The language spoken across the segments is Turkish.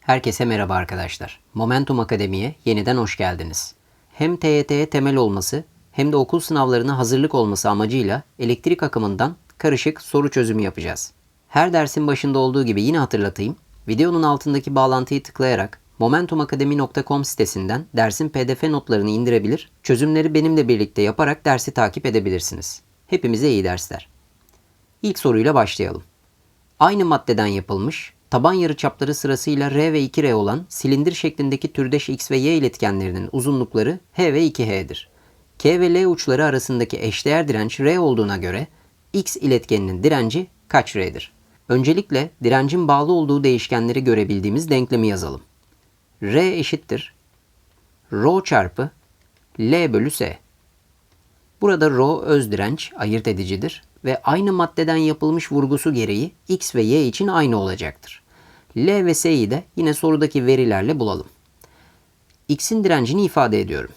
Herkese merhaba arkadaşlar. Momentum Akademi'ye yeniden hoş geldiniz. Hem TYT'ye temel olması hem de okul sınavlarına hazırlık olması amacıyla elektrik akımından karışık soru çözümü yapacağız. Her dersin başında olduğu gibi yine hatırlatayım. Videonun altındaki bağlantıyı tıklayarak momentumakademi.com sitesinden dersin pdf notlarını indirebilir, çözümleri benimle birlikte yaparak dersi takip edebilirsiniz. Hepimize iyi dersler. İlk soruyla başlayalım. Aynı maddeden yapılmış, taban yarıçapları sırasıyla R ve 2R olan silindir şeklindeki türdeş X ve Y iletkenlerinin uzunlukları H ve 2H'dir. K ve L uçları arasındaki eşdeğer direnç R olduğuna göre X iletkeninin direnci kaç R'dir? Öncelikle direncin bağlı olduğu değişkenleri görebildiğimiz denklemi yazalım. R eşittir Rho çarpı L bölü S. Burada Rho öz direnç ayırt edicidir ve aynı maddeden yapılmış vurgusu gereği X ve Y için aynı olacaktır. L ve S'yi de yine sorudaki verilerle bulalım. X'in direncini ifade ediyorum.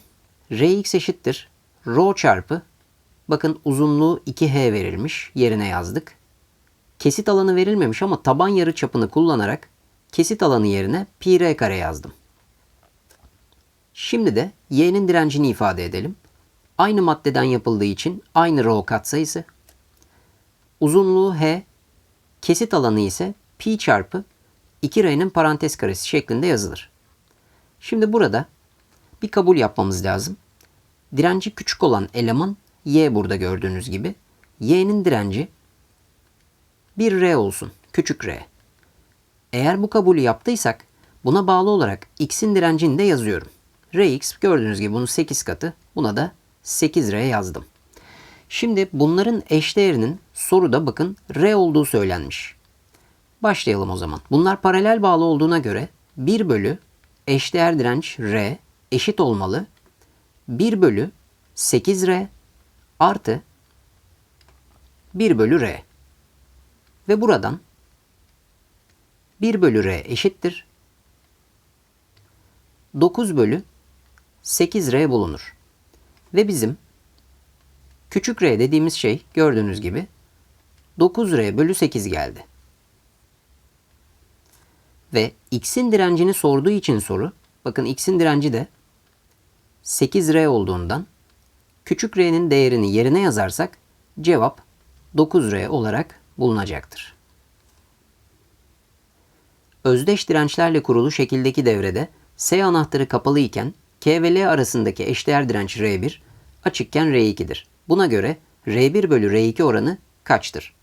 Rx eşittir Rho çarpı bakın uzunluğu 2H verilmiş yerine yazdık. Kesit alanı verilmemiş ama taban yarı çapını kullanarak kesit alanı yerine pi r kare yazdım. Şimdi de y'nin direncini ifade edelim. Aynı maddeden yapıldığı için aynı rho katsayısı. Uzunluğu h, kesit alanı ise pi çarpı 2r'nin parantez karesi şeklinde yazılır. Şimdi burada bir kabul yapmamız lazım. Direnci küçük olan eleman y burada gördüğünüz gibi. y'nin direnci 1r olsun. Küçük r. Eğer bu kabulü yaptıysak buna bağlı olarak x'in direncini de yazıyorum. Rx gördüğünüz gibi bunun 8 katı. Buna da 8R yazdım. Şimdi bunların eşdeğerinin soruda bakın R olduğu söylenmiş. Başlayalım o zaman. Bunlar paralel bağlı olduğuna göre 1 bölü eşdeğer direnç R eşit olmalı. 1 bölü 8R artı 1 bölü R. Ve buradan 1 bölü R eşittir. 9 bölü 8R bulunur. Ve bizim küçük R dediğimiz şey gördüğünüz gibi 9R bölü 8 geldi. Ve X'in direncini sorduğu için soru, bakın X'in direnci de 8R olduğundan küçük R'nin değerini yerine yazarsak cevap 9R olarak bulunacaktır. Özdeş dirençlerle kurulu şekildeki devrede S anahtarı kapalı iken K ve L arasındaki eşdeğer direnç R1 açıkken R2'dir. Buna göre R1 bölü R2 oranı kaçtır?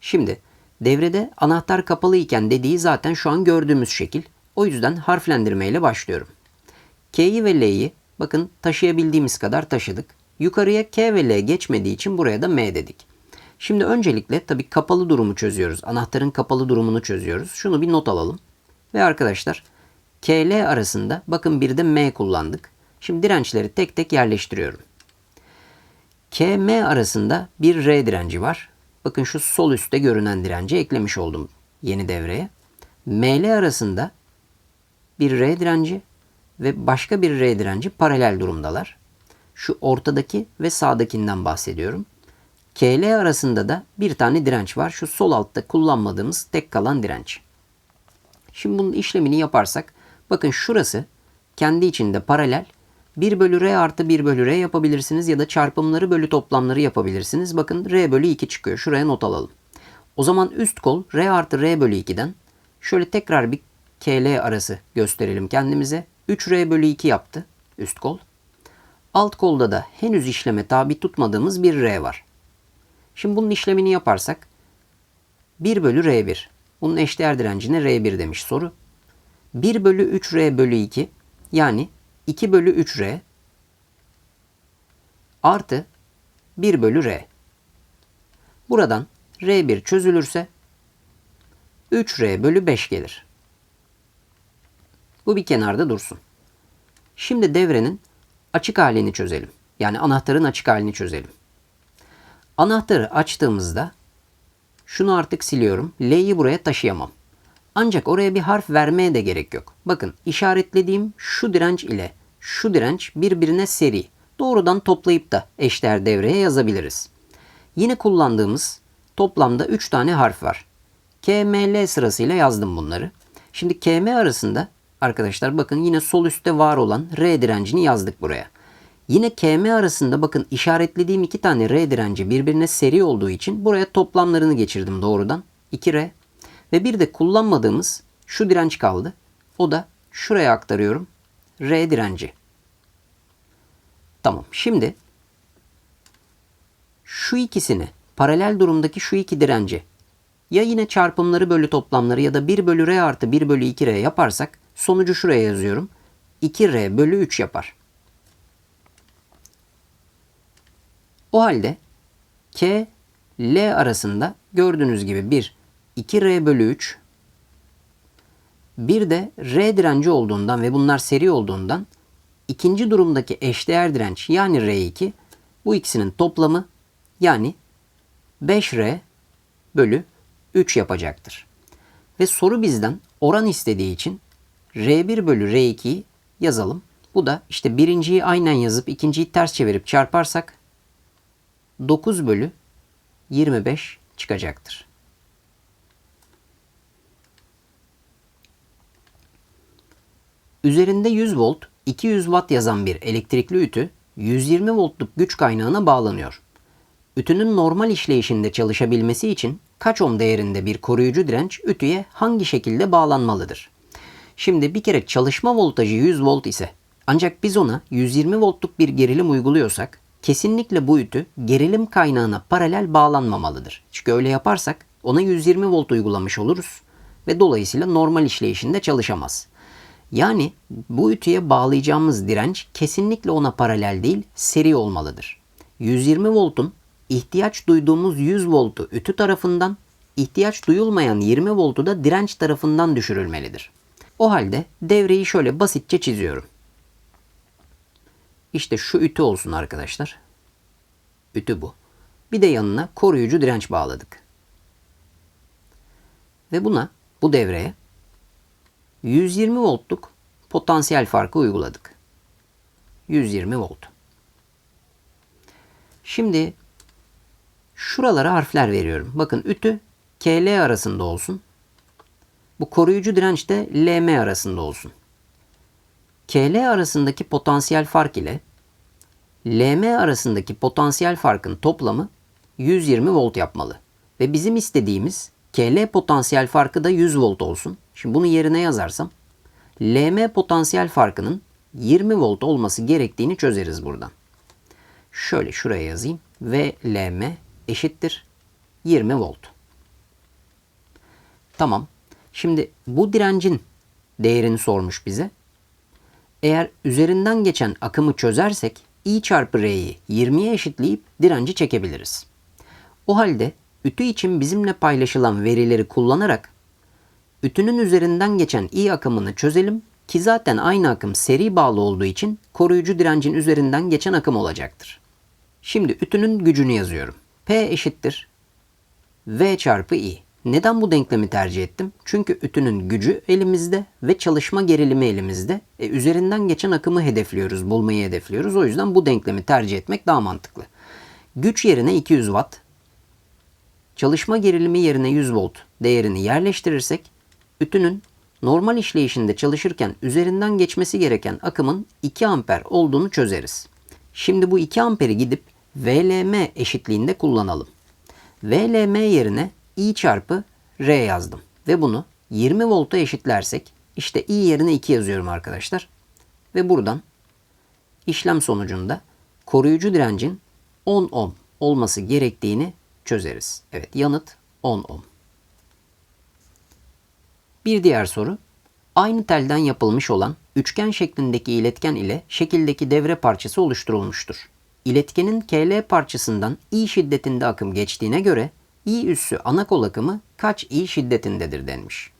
Şimdi devrede anahtar kapalı iken dediği zaten şu an gördüğümüz şekil. O yüzden harflendirme ile başlıyorum. K'yi ve L'yi bakın taşıyabildiğimiz kadar taşıdık. Yukarıya K ve L geçmediği için buraya da M dedik. Şimdi öncelikle tabii kapalı durumu çözüyoruz. Anahtarın kapalı durumunu çözüyoruz. Şunu bir not alalım. Ve arkadaşlar KL arasında bakın bir de M kullandık. Şimdi dirençleri tek tek yerleştiriyorum. KM arasında bir R direnci var. Bakın şu sol üstte görünen direnci eklemiş oldum yeni devreye. ML arasında bir R direnci ve başka bir R direnci paralel durumdalar. Şu ortadaki ve sağdakinden bahsediyorum. KL arasında da bir tane direnç var. Şu sol altta kullanmadığımız tek kalan direnç. Şimdi bunun işlemini yaparsak bakın şurası kendi içinde paralel 1 bölü R artı 1 bölü R yapabilirsiniz ya da çarpımları bölü toplamları yapabilirsiniz. Bakın R bölü 2 çıkıyor. Şuraya not alalım. O zaman üst kol R artı R bölü 2'den şöyle tekrar bir KL arası gösterelim kendimize. 3R bölü 2 yaptı üst kol. Alt kolda da henüz işleme tabi tutmadığımız bir R var. Şimdi bunun işlemini yaparsak 1 bölü R1. Bunun eşdeğer direncine R1 demiş soru. 1 bölü 3R bölü 2 yani 2 bölü 3R artı 1 bölü R. Buradan R1 çözülürse 3R bölü 5 gelir. Bu bir kenarda dursun. Şimdi devrenin açık halini çözelim. Yani anahtarın açık halini çözelim. Anahtarı açtığımızda şunu artık siliyorum. L'yi buraya taşıyamam. Ancak oraya bir harf vermeye de gerek yok. Bakın işaretlediğim şu direnç ile şu direnç birbirine seri. doğrudan toplayıp da eşdeğer devreye yazabiliriz. Yine kullandığımız toplamda 3 tane harf var. K, M, L sırasıyla yazdım bunları. Şimdi K, M arasında arkadaşlar bakın yine sol üstte var olan R direncini yazdık buraya. Yine KM arasında bakın işaretlediğim iki tane R direnci birbirine seri olduğu için buraya toplamlarını geçirdim doğrudan. 2R ve bir de kullanmadığımız şu direnç kaldı. O da şuraya aktarıyorum. R direnci. Tamam. Şimdi şu ikisini paralel durumdaki şu iki direnci ya yine çarpımları bölü toplamları ya da 1 bölü R artı 1 bölü 2R yaparsak sonucu şuraya yazıyorum. 2R bölü 3 yapar. O halde K, L arasında gördüğünüz gibi bir 2R bölü 3 bir de R direnci olduğundan ve bunlar seri olduğundan ikinci durumdaki eşdeğer direnç yani R2 bu ikisinin toplamı yani 5R bölü 3 yapacaktır. Ve soru bizden oran istediği için R1 bölü R2'yi yazalım. Bu da işte birinciyi aynen yazıp ikinciyi ters çevirip çarparsak 9 bölü 25 çıkacaktır. Üzerinde 100 volt, 200 watt yazan bir elektrikli ütü 120 voltluk güç kaynağına bağlanıyor. Ütünün normal işleyişinde çalışabilmesi için kaç ohm değerinde bir koruyucu direnç ütüye hangi şekilde bağlanmalıdır? Şimdi bir kere çalışma voltajı 100 volt ise ancak biz ona 120 voltluk bir gerilim uyguluyorsak kesinlikle bu ütü gerilim kaynağına paralel bağlanmamalıdır. Çünkü öyle yaparsak ona 120 volt uygulamış oluruz ve dolayısıyla normal işleyişinde çalışamaz. Yani bu ütüye bağlayacağımız direnç kesinlikle ona paralel değil, seri olmalıdır. 120 voltun ihtiyaç duyduğumuz 100 voltu ütü tarafından, ihtiyaç duyulmayan 20 voltu da direnç tarafından düşürülmelidir. O halde devreyi şöyle basitçe çiziyorum. İşte şu ütü olsun arkadaşlar. Ütü bu. Bir de yanına koruyucu direnç bağladık. Ve buna, bu devreye 120 voltluk potansiyel farkı uyguladık. 120 volt. Şimdi şuralara harfler veriyorum. Bakın ütü KL arasında olsun. Bu koruyucu direnç de LM arasında olsun. KL arasındaki potansiyel fark ile LM arasındaki potansiyel farkın toplamı 120 volt yapmalı. Ve bizim istediğimiz KL potansiyel farkı da 100 volt olsun. Şimdi bunu yerine yazarsam LM potansiyel farkının 20 volt olması gerektiğini çözeriz buradan. Şöyle şuraya yazayım. V LM eşittir 20 volt. Tamam. Şimdi bu direncin değerini sormuş bize. Eğer üzerinden geçen akımı çözersek I çarpı R'yi 20'ye eşitleyip direnci çekebiliriz. O halde ütü için bizimle paylaşılan verileri kullanarak ütünün üzerinden geçen I akımını çözelim ki zaten aynı akım seri bağlı olduğu için koruyucu direncin üzerinden geçen akım olacaktır. Şimdi ütünün gücünü yazıyorum. P eşittir V çarpı I. Neden bu denklemi tercih ettim? Çünkü ütünün gücü elimizde ve çalışma gerilimi elimizde. E, üzerinden geçen akımı hedefliyoruz, bulmayı hedefliyoruz. O yüzden bu denklemi tercih etmek daha mantıklı. Güç yerine 200 watt, çalışma gerilimi yerine 100 volt değerini yerleştirirsek ütünün normal işleyişinde çalışırken üzerinden geçmesi gereken akımın 2 amper olduğunu çözeriz. Şimdi bu 2 amperi gidip VLM eşitliğinde kullanalım. VLM yerine I çarpı R yazdım. Ve bunu 20 volta eşitlersek işte I yerine 2 yazıyorum arkadaşlar. Ve buradan işlem sonucunda koruyucu direncin 10 ohm olması gerektiğini çözeriz. Evet yanıt 10 ohm. Bir diğer soru. Aynı telden yapılmış olan üçgen şeklindeki iletken ile şekildeki devre parçası oluşturulmuştur. İletkenin KL parçasından I şiddetinde akım geçtiğine göre I üssü ana kol akımı kaç I şiddetindedir denmiş.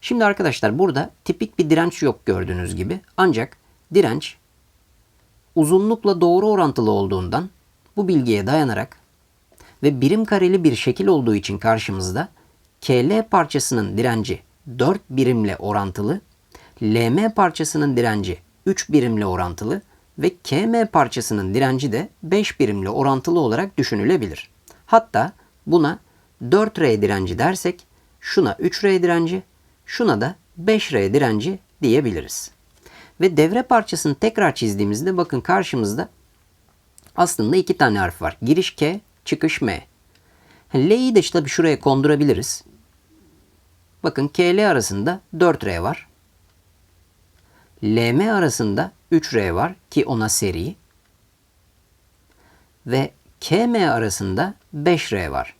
Şimdi arkadaşlar burada tipik bir direnç yok gördüğünüz gibi. Ancak direnç uzunlukla doğru orantılı olduğundan bu bilgiye dayanarak ve birim kareli bir şekil olduğu için karşımızda KL parçasının direnci 4 birimle orantılı, LM parçasının direnci 3 birimle orantılı ve KM parçasının direnci de 5 birimle orantılı olarak düşünülebilir. Hatta buna 4R direnci dersek şuna 3R direnci, şuna da 5R direnci diyebiliriz. Ve devre parçasını tekrar çizdiğimizde bakın karşımızda aslında iki tane harf var. Giriş K, çıkış M. L'yi de tabii şuraya kondurabiliriz. Bakın KL arasında 4R var. LM arasında 3R var ki ona seri. Ve KM arasında 5R var.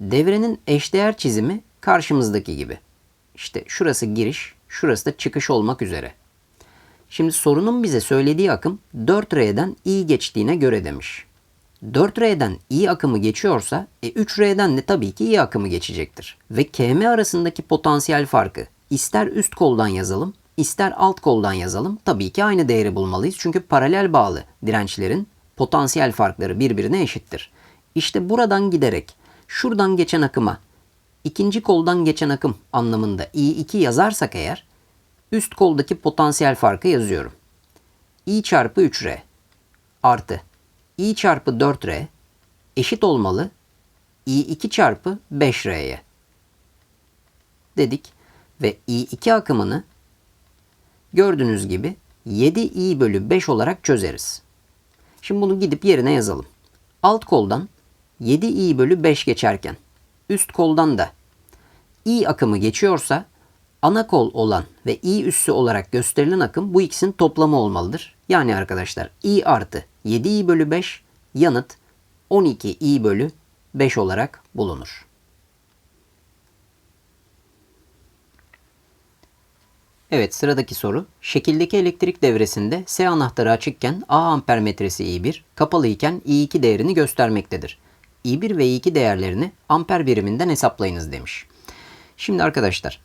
Devrenin eşdeğer çizimi karşımızdaki gibi. İşte şurası giriş, şurası da çıkış olmak üzere. Şimdi sorunun bize söylediği akım 4R'den I geçtiğine göre demiş. 4R'den I akımı geçiyorsa e 3R'den de tabii ki I akımı geçecektir. Ve KM arasındaki potansiyel farkı ister üst koldan yazalım ister alt koldan yazalım tabii ki aynı değeri bulmalıyız. Çünkü paralel bağlı dirençlerin potansiyel farkları birbirine eşittir. İşte buradan giderek şuradan geçen akıma ikinci koldan geçen akım anlamında I2 yazarsak eğer üst koldaki potansiyel farkı yazıyorum. I çarpı 3R artı I çarpı 4R eşit olmalı I2 çarpı 5R'ye dedik ve I2 akımını gördüğünüz gibi 7i bölü 5 olarak çözeriz. Şimdi bunu gidip yerine yazalım. Alt koldan 7i bölü 5 geçerken üst koldan da i akımı geçiyorsa ana kol olan ve i üssü olarak gösterilen akım bu ikisinin toplamı olmalıdır. Yani arkadaşlar i artı 7i bölü 5 yanıt 12i bölü 5 olarak bulunur. Evet sıradaki soru. Şekildeki elektrik devresinde S anahtarı açıkken A amper metresi I1, kapalı iken I2 değerini göstermektedir. I1 ve I2 değerlerini amper biriminden hesaplayınız demiş. Şimdi arkadaşlar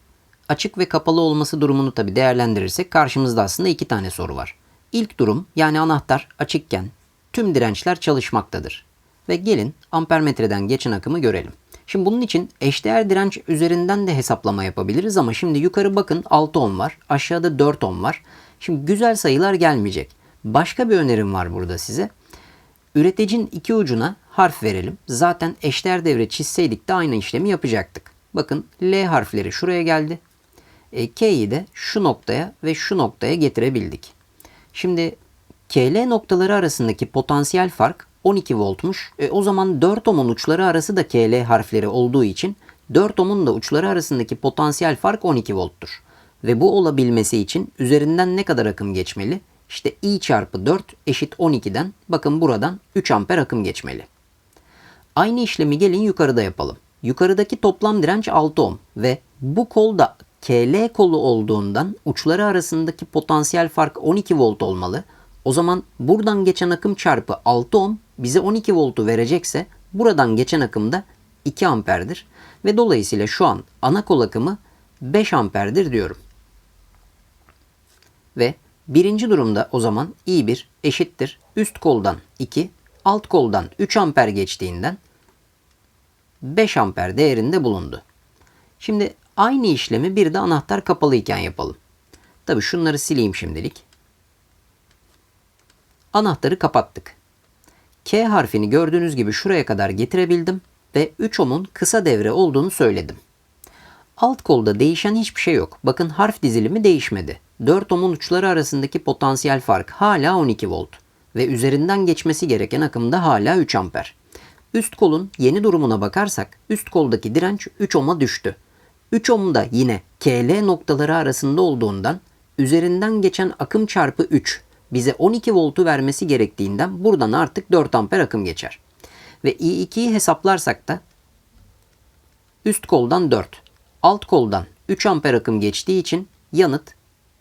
açık ve kapalı olması durumunu tabi değerlendirirsek karşımızda aslında iki tane soru var. İlk durum yani anahtar açıkken tüm dirençler çalışmaktadır. Ve gelin ampermetreden geçen akımı görelim. Şimdi bunun için eşdeğer direnç üzerinden de hesaplama yapabiliriz ama şimdi yukarı bakın 6 ohm var. Aşağıda 4 ohm var. Şimdi güzel sayılar gelmeyecek. Başka bir önerim var burada size. Üreticinin iki ucuna harf verelim. Zaten eşdeğer devre çizseydik de aynı işlemi yapacaktık. Bakın L harfleri şuraya geldi. E, K'yi de şu noktaya ve şu noktaya getirebildik. Şimdi KL noktaları arasındaki potansiyel fark 12 voltmuş. E, o zaman 4 ohmun uçları arası da KL harfleri olduğu için 4 ohmun da uçları arasındaki potansiyel fark 12 volttur. Ve bu olabilmesi için üzerinden ne kadar akım geçmeli? İşte I çarpı 4 eşit 12'den bakın buradan 3 amper akım geçmeli. Aynı işlemi gelin yukarıda yapalım. Yukarıdaki toplam direnç 6 ohm ve bu kol da KL kolu olduğundan uçları arasındaki potansiyel fark 12 volt olmalı. O zaman buradan geçen akım çarpı 6 ohm bize 12 voltu verecekse buradan geçen akım da 2 amperdir. Ve dolayısıyla şu an ana kol akımı 5 amperdir diyorum. Ve birinci durumda o zaman I1 eşittir. Üst koldan 2, alt koldan 3 amper geçtiğinden 5 amper değerinde bulundu. Şimdi aynı işlemi bir de anahtar kapalı iken yapalım. Tabi şunları sileyim şimdilik. Anahtarı kapattık. K harfini gördüğünüz gibi şuraya kadar getirebildim ve 3 ohmun kısa devre olduğunu söyledim. Alt kolda değişen hiçbir şey yok. Bakın harf dizilimi değişmedi. 4 ohmun uçları arasındaki potansiyel fark hala 12 volt ve üzerinden geçmesi gereken akım da hala 3 amper. Üst kolun yeni durumuna bakarsak üst koldaki direnç 3 ohm'a düştü. 3 ohm da yine KL noktaları arasında olduğundan üzerinden geçen akım çarpı 3 bize 12 voltu vermesi gerektiğinden buradan artık 4 amper akım geçer. Ve I2'yi hesaplarsak da üst koldan 4, alt koldan 3 amper akım geçtiği için yanıt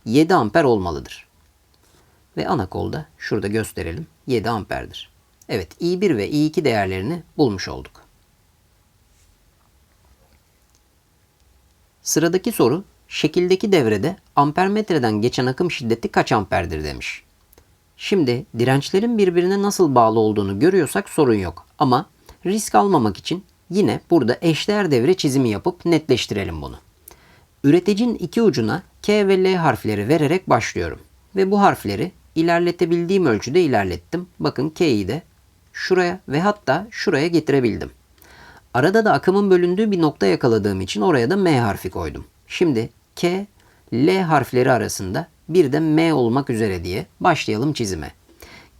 7 amper olmalıdır. Ve ana kolda şurada gösterelim 7 amperdir. Evet I1 ve I2 değerlerini bulmuş olduk. Sıradaki soru şekildeki devrede ampermetreden geçen akım şiddeti kaç amperdir demiş. Şimdi dirençlerin birbirine nasıl bağlı olduğunu görüyorsak sorun yok. Ama risk almamak için yine burada eşdeğer devre çizimi yapıp netleştirelim bunu. Üreticinin iki ucuna K ve L harfleri vererek başlıyorum. Ve bu harfleri ilerletebildiğim ölçüde ilerlettim. Bakın K'yi de şuraya ve hatta şuraya getirebildim. Arada da akımın bölündüğü bir nokta yakaladığım için oraya da M harfi koydum. Şimdi K, L harfleri arasında bir de M olmak üzere diye başlayalım çizime.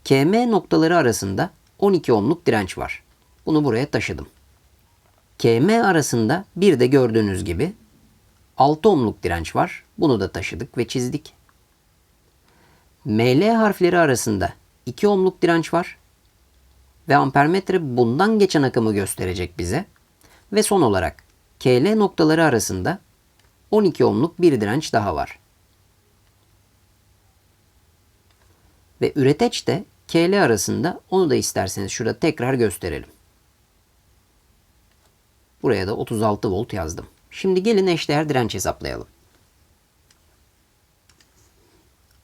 KM noktaları arasında 12 ohmluk direnç var. Bunu buraya taşıdım. KM arasında bir de gördüğünüz gibi 6 ohmluk direnç var. Bunu da taşıdık ve çizdik. ML harfleri arasında 2 ohmluk direnç var. Ve ampermetre bundan geçen akımı gösterecek bize. Ve son olarak KL noktaları arasında 12 ohmluk bir direnç daha var. Ve üreteç de KL arasında onu da isterseniz şurada tekrar gösterelim. Buraya da 36 volt yazdım. Şimdi gelin eşdeğer direnç hesaplayalım.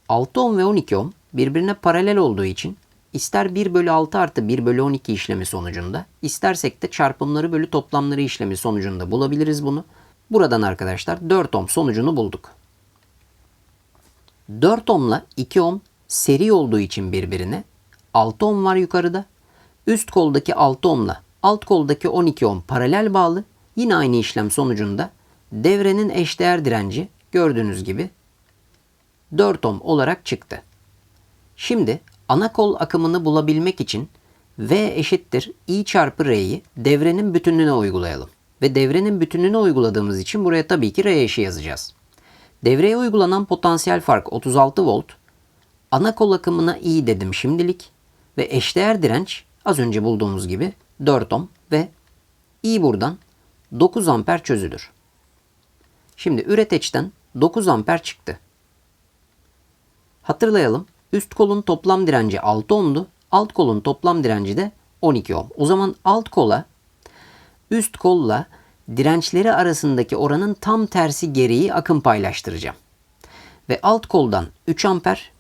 6 ohm ve 12 ohm birbirine paralel olduğu için ister 1 bölü 6 artı 1 bölü 12 işlemi sonucunda istersek de çarpımları bölü toplamları işlemi sonucunda bulabiliriz bunu. Buradan arkadaşlar 4 ohm sonucunu bulduk. 4 ohmla 2 ohm seri olduğu için birbirine 6 ohm var yukarıda. Üst koldaki 6 ohmla alt koldaki 12 ohm paralel bağlı. Yine aynı işlem sonucunda devrenin eşdeğer direnci gördüğünüz gibi 4 ohm olarak çıktı. Şimdi ana kol akımını bulabilmek için V eşittir I çarpı R'yi devrenin bütünlüğüne uygulayalım. Ve devrenin bütünlüğüne uyguladığımız için buraya tabii ki R eşi yazacağız. Devreye uygulanan potansiyel fark 36 volt. Ana kol akımına I dedim şimdilik. Ve eşdeğer direnç az önce bulduğumuz gibi 4 ohm ve I buradan 9 amper çözülür. Şimdi üreteçten 9 amper çıktı. Hatırlayalım. Üst kolun toplam direnci 6 ohmdu. Alt kolun toplam direnci de 12 ohm. O zaman alt kola üst kolla dirençleri arasındaki oranın tam tersi gereği akım paylaştıracağım. Ve alt koldan 3 amper,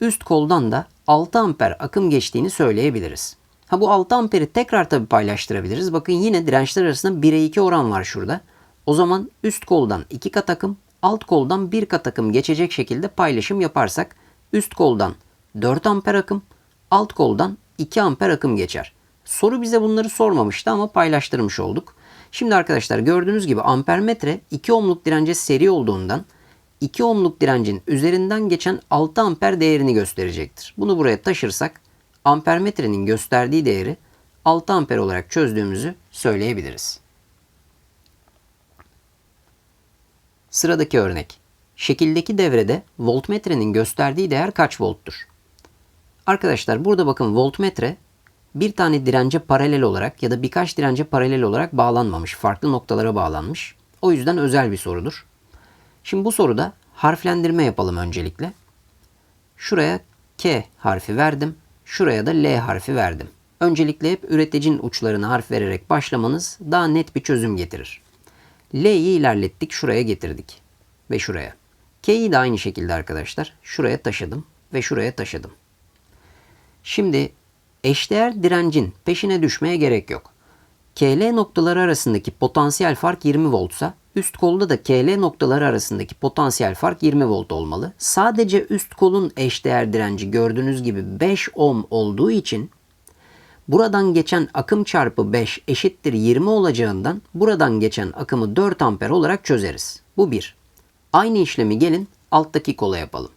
üst koldan da 6 amper akım geçtiğini söyleyebiliriz. Ha bu 6 amperi tekrar tabi paylaştırabiliriz. Bakın yine dirençler arasında 1'e 2 oran var şurada. O zaman üst koldan 2 kat akım, alt koldan 1 kat akım geçecek şekilde paylaşım yaparsak üst koldan 4 amper akım, alt koldan 2 amper akım geçer. Soru bize bunları sormamıştı ama paylaştırmış olduk. Şimdi arkadaşlar gördüğünüz gibi ampermetre 2 ohmluk dirence seri olduğundan 2 ohmluk direncin üzerinden geçen 6 amper değerini gösterecektir. Bunu buraya taşırsak ampermetrenin gösterdiği değeri 6 amper olarak çözdüğümüzü söyleyebiliriz. Sıradaki örnek. Şekildeki devrede voltmetrenin gösterdiği değer kaç volttur? Arkadaşlar burada bakın voltmetre bir tane dirence paralel olarak ya da birkaç dirence paralel olarak bağlanmamış. Farklı noktalara bağlanmış. O yüzden özel bir sorudur. Şimdi bu soruda harflendirme yapalım öncelikle. Şuraya K harfi verdim. Şuraya da L harfi verdim. Öncelikle hep üreticinin uçlarına harf vererek başlamanız daha net bir çözüm getirir. L'yi ilerlettik, şuraya getirdik. Ve şuraya. K'yi de aynı şekilde arkadaşlar. Şuraya taşıdım ve şuraya taşıdım. Şimdi eşdeğer direncin peşine düşmeye gerek yok. KL noktaları arasındaki potansiyel fark 20 voltsa üst kolda da KL noktaları arasındaki potansiyel fark 20 volt olmalı. Sadece üst kolun eşdeğer direnci gördüğünüz gibi 5 ohm olduğu için buradan geçen akım çarpı 5 eşittir 20 olacağından buradan geçen akımı 4 amper olarak çözeriz. Bu bir. Aynı işlemi gelin alttaki kola yapalım.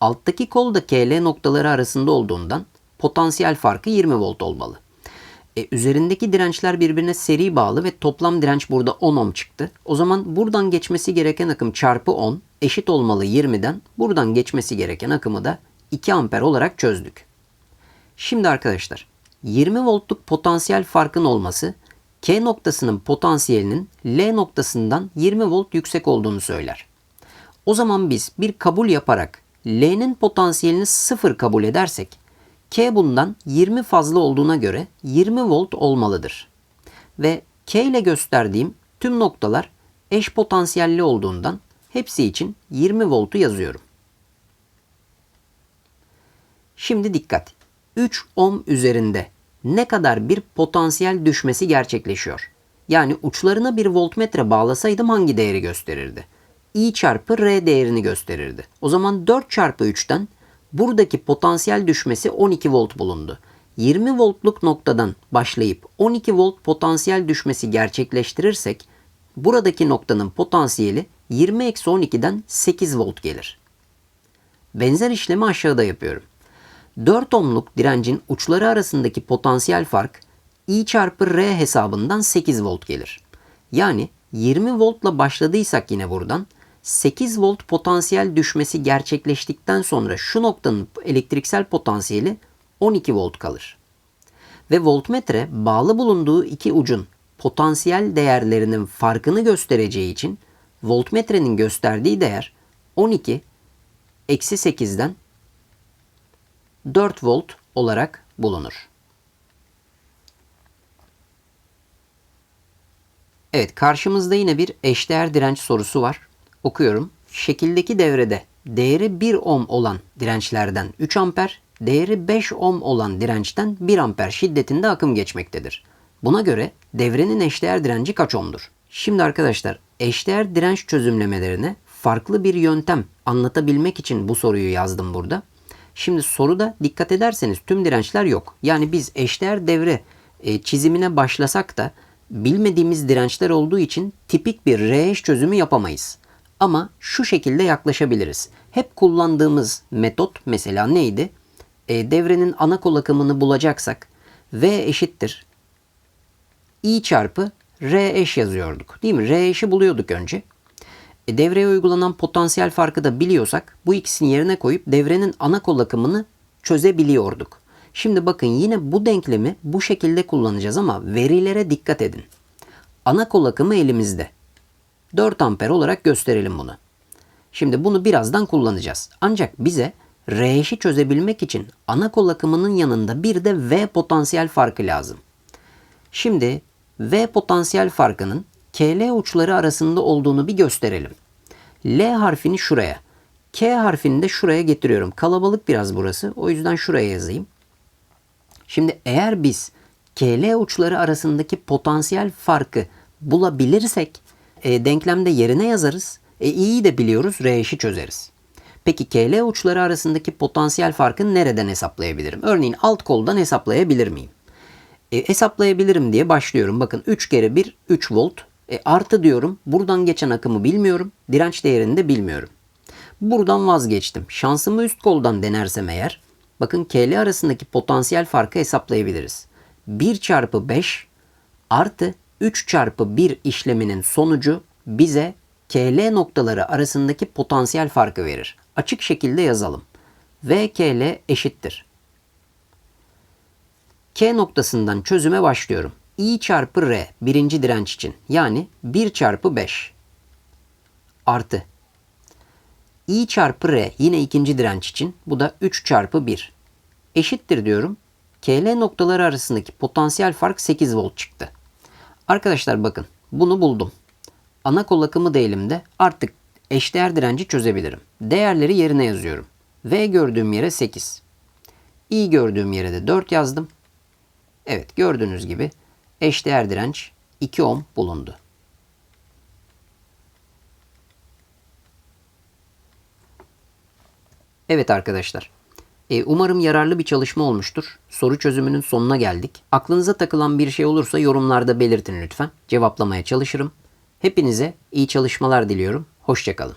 Alttaki kol da KL noktaları arasında olduğundan potansiyel farkı 20 volt olmalı. E, üzerindeki dirençler birbirine seri bağlı ve toplam direnç burada 10 ohm çıktı. O zaman buradan geçmesi gereken akım çarpı 10 eşit olmalı 20'den. Buradan geçmesi gereken akımı da 2 amper olarak çözdük. Şimdi arkadaşlar 20 voltluk potansiyel farkın olması K noktasının potansiyelinin L noktasından 20 volt yüksek olduğunu söyler. O zaman biz bir kabul yaparak L'nin potansiyelini sıfır kabul edersek K bundan 20 fazla olduğuna göre 20 volt olmalıdır. Ve K ile gösterdiğim tüm noktalar eş potansiyelli olduğundan hepsi için 20 voltu yazıyorum. Şimdi dikkat. 3 ohm üzerinde ne kadar bir potansiyel düşmesi gerçekleşiyor? Yani uçlarına bir voltmetre bağlasaydım hangi değeri gösterirdi? I çarpı R değerini gösterirdi. O zaman 4 çarpı 3'ten Buradaki potansiyel düşmesi 12 volt bulundu. 20 voltluk noktadan başlayıp 12 volt potansiyel düşmesi gerçekleştirirsek buradaki noktanın potansiyeli 20-12'den 8 volt gelir. Benzer işlemi aşağıda yapıyorum. 4 ohmluk direncin uçları arasındaki potansiyel fark I çarpı R hesabından 8 volt gelir. Yani 20 voltla başladıysak yine buradan 8 volt potansiyel düşmesi gerçekleştikten sonra şu noktanın elektriksel potansiyeli 12 volt kalır. Ve voltmetre bağlı bulunduğu iki ucun potansiyel değerlerinin farkını göstereceği için voltmetrenin gösterdiği değer 12 eksi 8'den 4 volt olarak bulunur. Evet karşımızda yine bir eşdeğer direnç sorusu var. Okuyorum. Şekildeki devrede değeri 1 ohm olan dirençlerden 3 amper, değeri 5 ohm olan dirençten 1 amper şiddetinde akım geçmektedir. Buna göre devrenin eşdeğer direnci kaç ohmdur? Şimdi arkadaşlar eşdeğer direnç çözümlemelerine farklı bir yöntem anlatabilmek için bu soruyu yazdım burada. Şimdi soruda dikkat ederseniz tüm dirençler yok. Yani biz eşdeğer devre e, çizimine başlasak da bilmediğimiz dirençler olduğu için tipik bir R eş çözümü yapamayız. Ama şu şekilde yaklaşabiliriz. Hep kullandığımız metot mesela neydi? E, devrenin ana kol akımını bulacaksak V eşittir I çarpı R eş yazıyorduk. Değil mi? R eşi buluyorduk önce. E, devreye uygulanan potansiyel farkı da biliyorsak bu ikisini yerine koyup devrenin ana kol akımını çözebiliyorduk. Şimdi bakın yine bu denklemi bu şekilde kullanacağız ama verilere dikkat edin. Ana kol akımı elimizde. 4 amper olarak gösterelim bunu. Şimdi bunu birazdan kullanacağız. Ancak bize R çözebilmek için ana kol akımının yanında bir de V potansiyel farkı lazım. Şimdi V potansiyel farkının KL uçları arasında olduğunu bir gösterelim. L harfini şuraya, K harfini de şuraya getiriyorum. Kalabalık biraz burası. O yüzden şuraya yazayım. Şimdi eğer biz KL uçları arasındaki potansiyel farkı bulabilirsek e, denklemde yerine yazarız. E, i'yi de biliyoruz. R eşi çözeriz. Peki KL uçları arasındaki potansiyel farkı nereden hesaplayabilirim? Örneğin alt koldan hesaplayabilir miyim? E, hesaplayabilirim diye başlıyorum. Bakın 3 kere 1 3 volt. E, artı diyorum. Buradan geçen akımı bilmiyorum. Direnç değerini de bilmiyorum. Buradan vazgeçtim. Şansımı üst koldan denersem eğer bakın KL arasındaki potansiyel farkı hesaplayabiliriz. 1 çarpı 5 artı 3 çarpı 1 işleminin sonucu bize KL noktaları arasındaki potansiyel farkı verir. Açık şekilde yazalım. V KL eşittir. K noktasından çözüme başlıyorum. I çarpı R birinci direnç için yani 1 çarpı 5 artı I çarpı R yine ikinci direnç için bu da 3 çarpı 1 eşittir diyorum. KL noktaları arasındaki potansiyel fark 8 volt çıktı. Arkadaşlar bakın bunu buldum. Ana kol akımı da elimde. Artık eşdeğer direnci çözebilirim. Değerleri yerine yazıyorum. V gördüğüm yere 8. I gördüğüm yere de 4 yazdım. Evet gördüğünüz gibi eşdeğer direnç 2 ohm bulundu. Evet arkadaşlar. E, umarım yararlı bir çalışma olmuştur. Soru çözümünün sonuna geldik. Aklınıza takılan bir şey olursa yorumlarda belirtin lütfen. Cevaplamaya çalışırım. Hepinize iyi çalışmalar diliyorum. Hoşçakalın.